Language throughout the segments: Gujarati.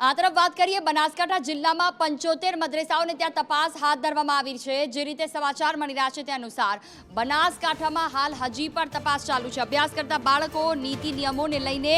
આ તરફ વાત કરીએ બનાસકાંઠા જિલ્લામાં પંચોતેર મદ્રેસાઓને ત્યાં તપાસ હાથ ધરવામાં આવી છે. જે રીતે સમાચાર મળી રહ્યા છે તે અનુસાર બનાસકાંઠામાં હાલ હજી પણ તપાસ ચાલુ છે. અભ્યાસ કરતા બાળકો નીતિ નિયમોને લઈને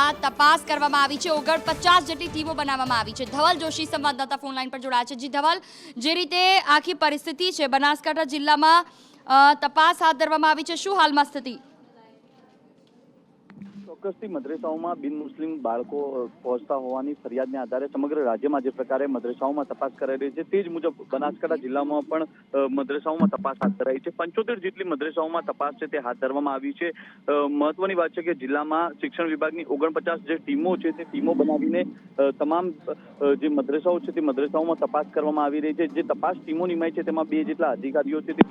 આ તપાસ કરવામાં આવી છે. ઓગણ પચાસ જેટલી ટીમો બનાવવામાં આવી છે. ધવલ જોશી સંવાદદાતા ફોન લાઈન પર જોડાયા છે. જી ધવલ, જે રીતે આખી પરિસ્થિતિ છે બનાસકાંઠા જિલ્લામાં તપાસ હાથ ધરવામાં આવી છે. શું હાલમાં સ્થિતિ? ચોક્કસથી મદ્રેસાઓમાં બિન મુસ્લિમ બાળકો પહોંચતા હોવાની ફરિયાદને આધારે સમગ્ર રાજ્યમાં જે પ્રકારે મદ્રેસાઓમાં તપાસ કરાઈ રહી છે, તે જ મુજબ બનાસકાંઠા જિલ્લામાં પણ મદ્રેસાઓમાં તપાસ હાથ ધરાઈ છે. પંચોતેર જેટલી મદ્રેસાઓમાં તપાસ છે તે હાથ ધરવામાં આવી છે. મહત્વની વાત છે કે જિલ્લામાં શિક્ષણ વિભાગની ઓગણપચાસ જે ટીમો છે તે ટીમો બનાવીને તમામ જે મદ્રેસાઓ છે તે મદ્રેસાઓમાં તપાસ કરવામાં આવી રહી છે. જે તપાસ ટીમો નિમાય છે તેમાં બે જેટલા અધિકારીઓ છે તે